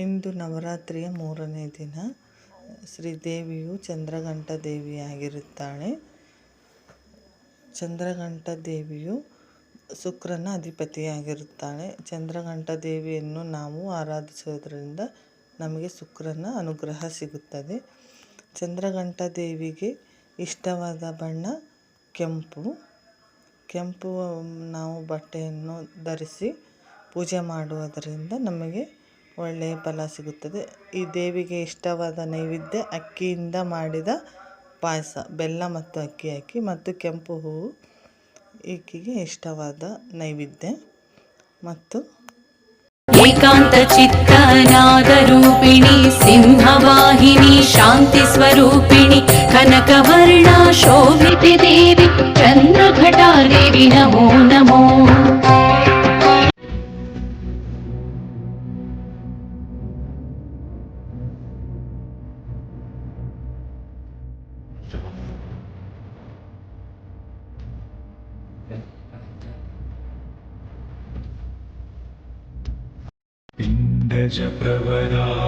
ಇಂದು ನವರಾತ್ರಿಯ ಮೂರನೇ ದಿನ. ಶ್ರೀದೇವಿಯು ಚಂದ್ರಘಂಟ ದೇವಿಯಾಗಿರುತ್ತಾಳೆ. ಚಂದ್ರಘಂಟ ದೇವಿಯು ಶುಕ್ರನ ಅಧಿಪತಿಯಾಗಿರುತ್ತಾಳೆ. ಚಂದ್ರಘಂಟ ದೇವಿಯನ್ನು ನಾವು ಆರಾಧಿಸೋದ್ರಿಂದ ನಮಗೆ ಶುಕ್ರನ ಅನುಗ್ರಹ ಸಿಗುತ್ತದೆ. ಚಂದ್ರಘಂಟ ದೇವಿಗೆ ಇಷ್ಟವಾದ ಬಣ್ಣ ಕೆಂಪು. ಕೆಂಪು ನಾವು ಬಟ್ಟೆಯನ್ನು ಧರಿಸಿ ಪೂಜೆ ಮಾಡುವುದರಿಂದ ನಮಗೆ ಒಳ್ಳೆಯ ಫಲ ಸಿಗುತ್ತದೆ. ಈ ದೇವಿಗೆ ಇಷ್ಟವಾದ ನೈವೇದ್ಯ ಅಕ್ಕಿಯಿಂದ ಮಾಡಿದ ಪಾಯಸ, ಬೆಲ್ಲ ಮತ್ತು ಅಕ್ಕಿ ಹಾಕಿ ಮತ್ತು ಕೆಂಪು ಹೂವು, ಈಕೆಗೆ ಇಷ್ಟವಾದ ನೈವೇದ್ಯ. ಮತ್ತು ಏಕಾಂತ ಚಿತ್ತನಾದರೂಪಿಣಿ ಸಿಂಹವಾಹಿನಿ, ಶಾಂತಿ ಸ್ವರೂಪಿಣಿ, ಕನಕವರ್ಣ, ಶೋಭಿತೆ ದೇವಿ, ಚಂದ್ರಘಟಾ ದೇವಿ, ನಮೋ ನಮೋ. Indeja Pravana